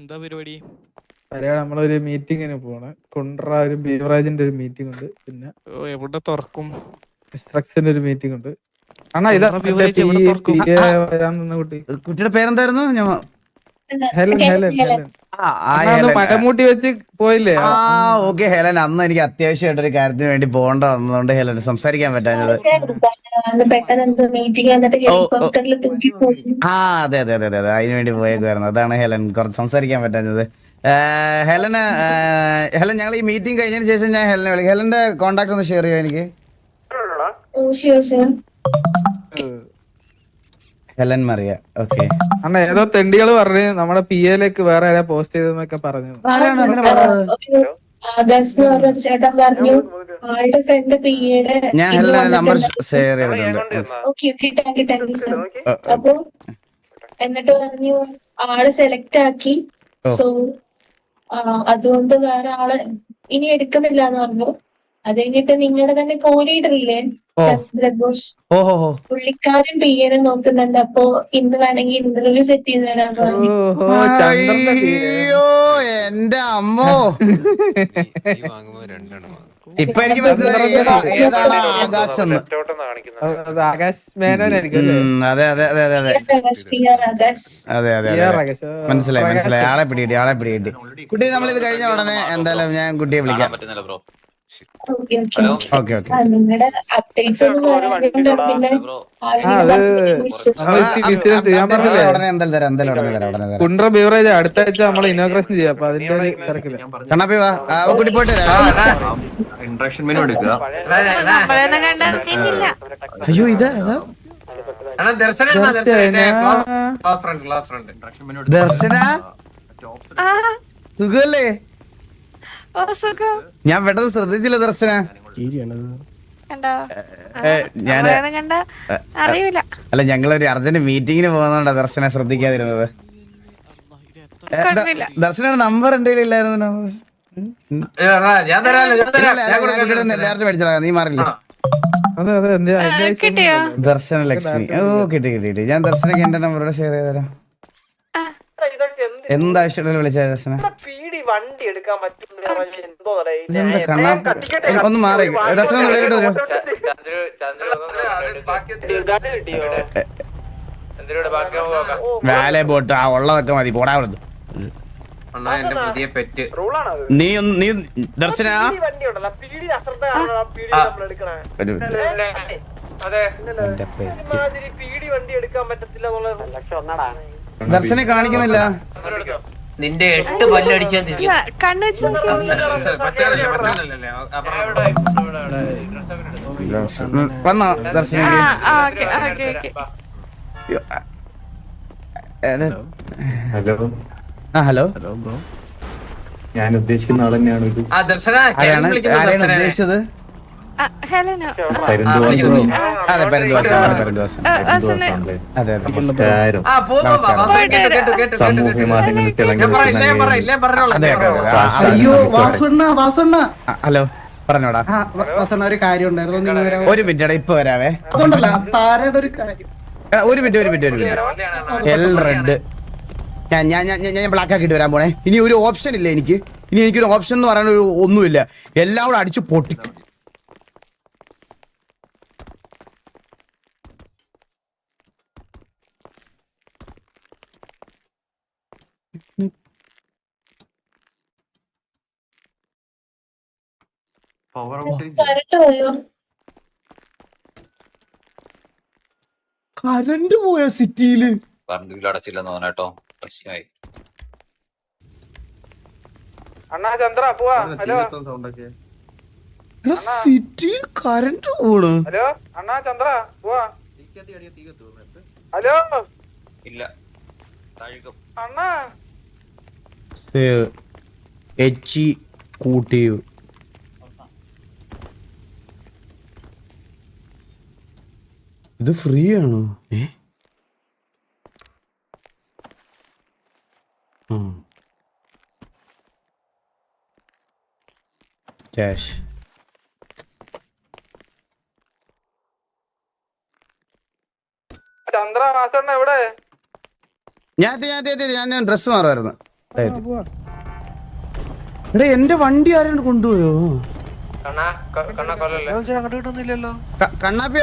എന്താ പരിപാടി? പരിപാടി നമ്മളൊരു മീറ്റിങ്ങിന് പോണേ. കുണ്ട്ര ഒരു ബീവറേജിന്റെ ഒരു മീറ്റിംഗ് ഉണ്ട്. പിന്നെ ഓ എവിടെ തുറക്കും? ഇൻസ്ട്രക്ഷന്റെ ഒരു മീറ്റിംഗ് ഉണ്ട്. ആണോ ഇതാ കുട്ടിയുടെ പേരെന്തായിരുന്നു? ഞാൻ ഹെലൻ വെച്ച് പോയില്ലേ? ആ ഓക്കെ ഹെലൻ. അന്ന് എനിക്ക് അത്യാവശ്യമായിട്ട് ഒരു കാര്യത്തിന് വേണ്ടി പോകേണ്ട വന്നതുകൊണ്ട് ഹെലൻ സംസാരിക്കാൻ പറ്റാഞ്ഞത്. ആ അതെ അതെ അതെ അതെ അതെ. അതിന് വേണ്ടി പോയേക്കുമായിരുന്നു അതാണ് ഹെലൻ കുറച്ച് സംസാരിക്കാൻ പറ്റാഞ്ഞത്. ഹെലന് ഹെലൻ ഞങ്ങൾ ഈ മീറ്റിംഗ് കഴിഞ്ഞതിന് ശേഷം ഞാൻ ഹെലനെ വിളിക്കും ഹെലന്റെ കോണ്ടാക്ട് ഒന്ന് ഷെയർ ചെയ്യാം എനിക്ക്? Helen Maria. ഓക്കെ. അണ്ണ ഏതോ തെണ്ടികൾ പറഞ്ഞ് നമ്മുടെ പി എയിലേക്ക് വേറെ ആരാ പോസ്റ്റ് ചെയ്തെന്നൊക്കെ പറഞ്ഞു ആരാണ് അങ്ങനെ പറഞ്ഞത്? ഒരു ആകാശ് പറഞ്ഞൊരു ചേട്ടൻ പറഞ്ഞു. ആളുടെ ഫ്രണ്ട് പിയുടെ ഞാൻ നമ്പർ ഷെയർ ചെയ്തിട്ടുണ്ട്. ഓക്കെ അപ്പൊ എന്നിട്ട് പറഞ്ഞു ആൾ സെലക്ട് ആക്കി. സോ അതുകൊണ്ട് വേറെ ആൾ ഇനി എടുക്കുന്നില്ല എന്ന് പറഞ്ഞു. അത് കഴിഞ്ഞിട്ട് നിങ്ങളുടെ തന്നെ കോലീഡറില്ലേ ഇല്ലേ ചന്ദ്രഘോഷ് ഓഹോ പുള്ളിക്കാരൻ പി എനെ നോക്കുന്നുണ്ട്. അപ്പൊ ഇന്ന് വേണമെങ്കിൽ ഇന്റർവ്യൂ സെറ്റ് ചെയ്ത് തരാന്ന് പറഞ്ഞു. അയ്യോ എന്റെ അമ്മോ. ഇപ്പൊ എനിക്ക് മനസ്സിലായി ഏതാ- ഏതാണ് ആകാശം എന്ന്. അത് ആകാശ് മേനോനായിരിക്കും അല്ലേ? അതെ അതെ അതെ അതെ അതെ. ആകാശ്. P R Akash. അതെ അതെ അതെ ആകാശ്. ഓ, മനസ്സിലായി ആളെ പിടികിട്ടി ആളെ പിടികിട്ടി കുട്ടി നമ്മൾ ഇത് കഴിഞ്ഞ ഉടനെ എന്തായാലും ഞാൻ കുട്ടിയെ വിളിക്കാം. പറ്റുന്നില്ല ബ്രോ ഓക്കെ ഓക്കെ കുണ്ട്ര ബീവറേജ് അടുത്ത ആഴ്ച നമ്മൾ ഇനോഗ്രേഷൻ ചെയ്യാം. അപ്പൊ അതിന്റെ ഒരു തിരക്കില്ല കണ്ണാപ്പി വാ. കുട്ടി പോയിട്ട് മെനു എടുക്കുക. നമ്മളൊന്നും കണ്ടില്ല അയ്യോ ഇതാ ദർശന സുഖല്ലേ? ഞാൻ പെട്ടെന്ന് ശ്രദ്ധിച്ചില്ല ദർശന. ഞാൻ അല്ല ഞങ്ങളൊരു അർജന്റ് മീറ്റിംഗിന് പോകുന്നോണ്ടാ ദർശന ശ്രദ്ധിക്കാതിരുന്നത്. ഏ, ദ- കുഴപ്പമില്ല. ദർശനയുടെ നമ്പർ എന്റെ ഇല്ലായിരുന്നു? ഞാൻ തരാല്ലോ ഞാൻ തരാം. ഞാൻ കൊടുക്കാം നേരത്തെ മേടിച്ചതാ നീ മാറില്ല? അതെ അതെ എന്ത് അതിന്റെ ആവശ്യം ദർശന ലക്ഷ്മി. ഓ കിട്ടി കിട്ടി കിട്ടി. ഞാൻ ദർശനക്ക് എന്റെ നമ്പറോട് ഷെയർ ചെയ്തുതരാം എന്താവശ്യമുള്ള വിളിച്ചാ ദർശന? ഇതെന്താ കണ്ണാപ്പ ഒന്ന് മാറി. വേല പോട്ട് ആ ഉള്ളതൊക്കെ മതി പോടാ അവിടുന്ന്. അണ്ണാ എന്റെ പുതിയ പെറ്റ്. നീ നീ ദർശന? വണ്ടി ഉണ്ടല്ലോ പീടി അശ്രദ്ധ പീടി നമ്മൾ എടുക്കണേ. ഒരു അതെ. എന്റെ പേ- മാതിരി വണ്ടി എടുക്കാൻ പറ്റത്തില്ല എന്നുള്ളത് ദർശനെ കാണിക്കുന്നില്ല. നിന്റെ എട്ട് പല്ലടിച്ചാൽ വന്നോ ദർശന. ഹലോ. ആ ഹലോ. Hello bro. ഞാൻ ഉദ്ദേശിക്കുന്ന ആൾ തന്നെയാണ് ഇത്. ആ ദർശന ആരാണ്? ആരാണ് ഉദ്ദേശിച്ചത്? ഹെലനോ അതെ അതെ നമസ്കാരം. സാമൂഹ്യ മാധ്യമങ്ങളിൽ തിളങ്ങി ഹലോ പറഞ്ഞോടാ. ഒരു കാര്യം ഉണ്ടായിരുന്നു. ഒരു മിനിറ്റ് ഇപ്പൊ വരാവേ. അതുകൊണ്ടല്ല താരയുടെ ഒരു കാര്യം. ഒരു മിനിറ്റ് ഒരു മിനിറ്റ് ഒരു മിനിറ്റ്. എൽ റെഡ് ഞാൻ ഞാൻ ഞാൻ ബ്ലാക്ക് ആക്കിയിട്ട് വരാൻ പോണേ. ഇനി ഒരു ഓപ്ഷൻ ഇല്ല എനിക്ക്? ഇനി എനിക്കൊരു ഓപ്ഷൻ എന്ന് പറയാൻ ഒരു ഒന്നുമില്ല. എല്ലാം കൂടെ അടിച്ചു പൊട്ടി. പവർ കറണ്ട് പോയോ? കരണ്ട് പോയ സിറ്റിയിൽ? കറണ്ട് ബില്ല് അടച്ചില്ലെന്ന് തോന്നട്ടോ പ്രശ്നമായി. അണ്ണാ ചന്ദ്ര പോവാ. ഹലോ. സിറ്റിയിൽ കരണ്ട് പോണ് ഹലോ അണ്ണാ ചന്ദ്ര പോവാ. ഹലോ. ഇല്ല. അണ്ണാ. എച്ചി കൂട്ടിയു ഇത് ഫ്രീ ആണോ ഏ ക്യാഷ് ചന്ദ്ര എവിടെ? ഞാൻ ഞാൻ ഞാൻ- ഞാൻ ഡ്രസ് മാറുമായിരുന്നു എടാ എന്റെ വണ്ടി ആരും കൊണ്ടുപോയോ? കണ്ണാപ്പി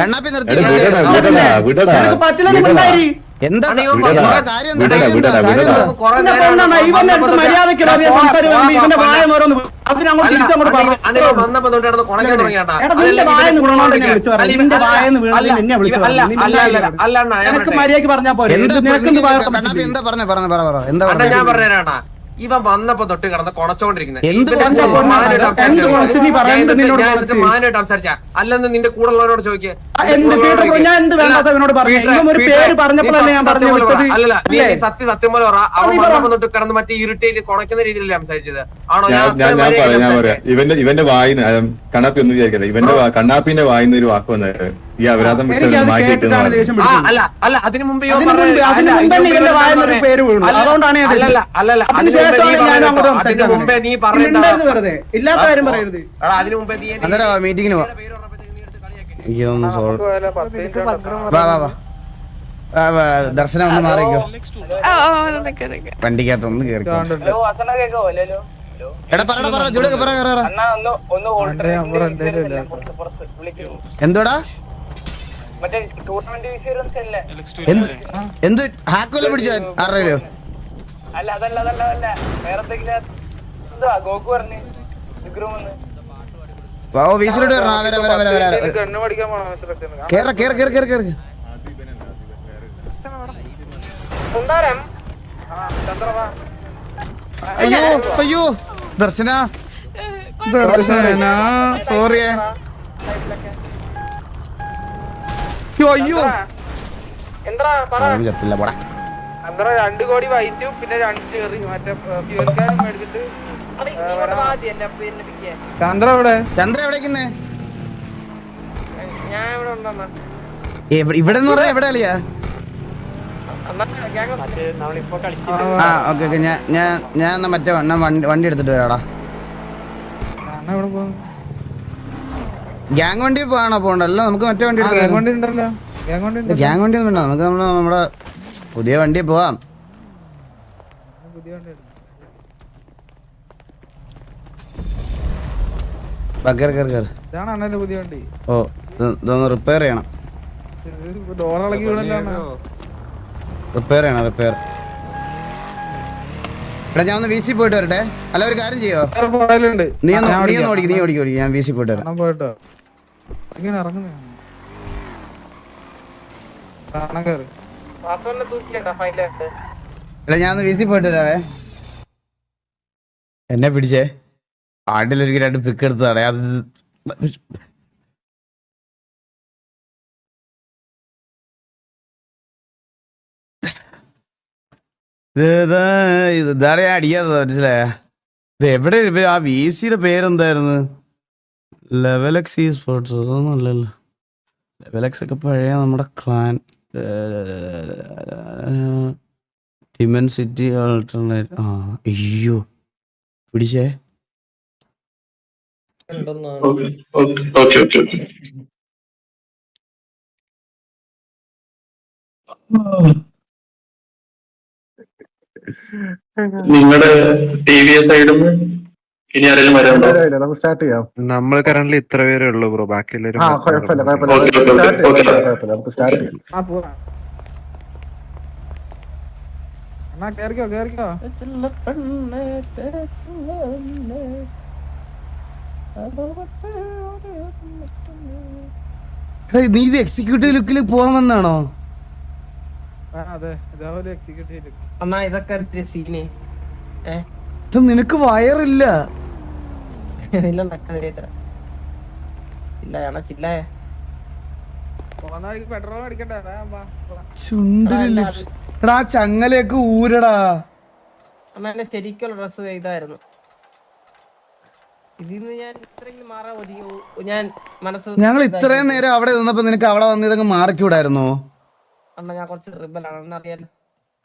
കണ്ണാപ്പി നിർത്തി പറ്റില്ല. എന്താ കാര്യം? ഇവന്റെ അടുത്ത് മര്യാദയ്ക്ക് ഇവന്റെ ഓരോന്ന് അതിനങ്ങോട്ട് തിരിച്ചങ്ങോട്ട് പറഞ്ഞു. എന്താ എന്ത് പറഞ്ഞേ പറഞ്ഞേ പറ ഞാൻ ഇവൻ വന്നപ്പോ തൊട്ട് കിടന്ന് കൊണച്ചോണ്ടിരിക്കുന്നത് മാനായിട്ട് സംസാരിച്ചോ? അല്ലെന്ന് നിന്റെ കൂടെ ഉള്ളവരോട് ചോദിക്കേ. എന്ത് പീറ്റർ ബ്രോ, ഞാൻ എന്ത് വേണ്ടാത്ത അവനോട് പറഞ്ഞു? ഇവൻ ഒരു പേര് പറഞ്ഞപ്പോഴല്ലേ ഞാൻ പറഞ്ഞു വിട്ടത്? അല്ലല്ല നീ സത്യം സത്യം പോലെ പറ. അവൻ കിടന്ന് മറ്റേ രീതിയിലല്ലേ സംസാരിച്ചത്. ആണോ? ഞാൻ ഞാൻ പറയാം ഞാൻ പറയാം. ഇവന്റെ ഇവന്റെ വായിന്ന് കണ്ണാപ്പി ഒന്നും ഇവന്റെ കണ്ണാപ്പിന്റെ വായിന്ന് ഒരു വാക്ക് വന്നത് ഈ അപരാധം. അല്ല അല്ല അതിനു മുമ്പ് അതിനു മുമ്പ് നീ ഞാൻ പറഞ്ഞത് അങ്ങോട്ട് സംസാരിച്ചത്. മുമ്പേ നീ നീ പറഞ്ഞ ഇല്ലാത്ത കാര്യം പറയരുത്. എടാ അതിന് മുമ്പേ നീ മീറ്റിങ്ങിന് പോവാം പേര് പറഞ്ഞപ്പോഴത്തേക്ക് നീ എടുത്ത് കളിയാക്കി എനിക്കൊന്ന് സോൾവ് നിനക്ക് സങ്കടം വാ വാ വാ ആ, വാ, ദർശനം ഒന്ന് മാറിക്കോ. വണ്ടിക്കകത്ത് ഒന്ന് വിളിക്കൂ. എന്തോടാ? മറ്റേ ടൂർണമെന്റ് വിഷയം അല്ലേ? എന്ത് എന്ത് ഹാക്കോലെ പിടിച്ചോ? ആരുടെയോ? അല്ല അതല്ല അതല്ല അതല്ല. വേറെ എന്തെങ്കിലും എന്താ ഗോകു പറഞ്ഞു വിഗ്രഹം വന്ന്. ഓ വീസിലോട്ട് വരണം. വരാ വരാ വരാ വരാ. കേറ കേറ കേറ കേറ കേറ. അയ്യോ അയ്യോ. ദർശന. ദർശന. സോറിയേ അയ്യോ ചത്തില്ല പോടാ. രണ്ട് കോടി വൈറ്റും പിന്നെ രണ്ട് മറ്റേ ഫ്യൂൽ ക്യാനും മേടിച്ചിട്ട് ചന്ദ്ര എവിടെ? ചന്ദ്ര എവിടെ ഇവിടെ എന്ന് പറഞ്ഞാ എവിടെ കളിയാ? ആ ഓക്കെ ഓക്കെ. ഞാൻ ഞാൻ ഞാൻ മറ്റേ വണ്ടി വണ്ടി വണ്ടി എടുത്തിട്ട് വരാടാ. ഗ്യാങ് വണ്ടി പോകാണോ പോകണ്ടല്ലോ നമുക്ക് മറ്റേ വണ്ടി ഗ്യാങ് വണ്ടി ഒന്നും വേണ്ട. നമുക്ക് നമ്മുടെ നമ്മുടെ പുതിയ വണ്ടി പോവാം. പുതിയ വണ്ടി എടുത്തു. വാ, കേറ് കേറ് കേറ് ഇതാണ് അണ്ണന്റെ പുതിയ വണ്ടി ഓ ഇത് ഇതൊന്ന് റിപ്പയർ ചെയ്യണം. റിപ്പയർ ചെയ്യണം റിപ്പയർ എടാ ഞാൻ ഒന്ന് വി സി പോയിട്ട് വരട്ടെ. അല്ല ഒരു കാര്യം ചെയ്യോ? നീ ഒന്ന് നീ ഒന്ന് ഓടിക്കും. നീ ഓടിക്കും ഓടിക്കും. ഞാൻ വി സി പോയിട്ട് വരാം. പോയിട്ടോ ഇങ്ങനെ ഇറങ്ങുന്നേ. എടാ ഞാൻ ഒന്ന് വി സി പോയിട്ട് വരാവേ. എന്നെ പിടിച്ചേ. ആണ്ടിലൊരിക്കൽ രണ്ട് പിക്ക് എടുത്തതാണ്. അത് ഇത് ഇതാ ഇത് ഇതാണ് ഞാൻ അടിക്കാത്തത്? മനസ്സിലായ? ഇത് എവിടെ ആ വി സിയുടെ പേരെന്തായിരുന്നു? ലെവലക്സ് ഈ സ്പോർട്സ് അതൊന്നും അല്ലല്ലോ ലെവലക്സ് ഒക്കെ പഴയ നമ്മുടെ ക്ലാൻ ഡിമെൻസിറ്റി ആൾട്ടർനേറ്റ് ആ അയ്യോ. പിടിച്ചേ. ഓക്കെ ഓക്കെ ഓക്കെ നിങ്ങളുടെ ടി വി സൈഡിൽ ഇനി ആരെങ്കിലും വരാനുണ്ടോ നമുക്ക് സ്റ്റാർട്ട് ചെയ്യാം. നമ്മൾ കറന്റ് ഇത്ര പേരേ ഉള്ളൂ ബ്രോ ബാക്കി നമുക്ക് സ്റ്റാർട്ട് ചെയ്യാം. കേറിക്കോ കേറിക്കോ. എടാ, നീ ഇത് എക്സിക്യൂട്ടീവ് ലുക്കിൽ വന്നാണോ എക്സിക്യൂട്ടീവ് അണ്ണാ ഇതൊക്കെ സീന്. ഇത് നിനക്ക് വയറില്ല. ഇല്ല എടാ ചങ്ങലയൊക്കെ ഊരടാ. അണ്ണാ ശരിക്കുള്ള ഡ്രസ് ഇതായിരുന്നു. ഇതിന്ന് ഞാൻ ഇത്രയെങ്കിലും മാറാൻ ഒതുങ്ങി ഞാൻ മനസ്സ് ഞങ്ങൾ ഇത്രയും നേരം അവിടെ നിന്നപ്പോ നിനക്ക് അവിടെ വന്ന് ഇതങ്ങ് മാറിക്കൂടായിരുന്നോ? അണ്ണാ ഞാൻ കുറച്ച് റിബലാണ്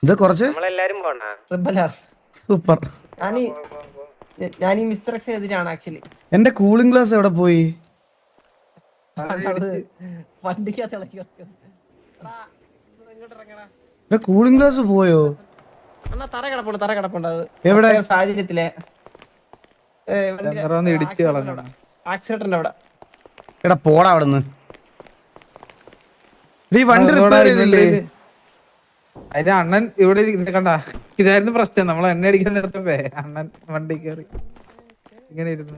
ഇത് കുറച്ച്? നമ്മളെല്ലാരും പോണ റിബലാണ് സൂപ്പർ. ഞാനീ ഞാൻ ഈ മിസ്റ്റർ എക്സ് എതിരാണ് ആക്ച്വലി എന്റെ കൂളിംഗ് ഗ്ലാസ് എവിടെ പോയി? കൂളിംഗ് ഗ്ലാസ് പോയോ? അണ്ണാ തറ കിടപ്പുണ്ട് തറ കിടപ്പുണ്ട് എവിടെ? സാഹചര്യത്തിലെ. Camera ഒന്ന് ഇടിച്ച് കളഞ്ഞതാ. ആക്സിഡന്റ് അവിടെ. എടാ പോടാ അവിടുന്ന്. നീ വണ്ടി റിപ്പയർ ചെയ്തില്ലേ? അതിന്റെ അണ്ണൻ ഇവിടെ കണ്ട? ഇതായിരുന്നു പ്രശ്നം. നമ്മൾ എണ്ണ അടിക്കാൻ നേരത്തെ അണ്ണൻ വണ്ടി കയറി. ഇങ്ങനെ ഇരുന്നു.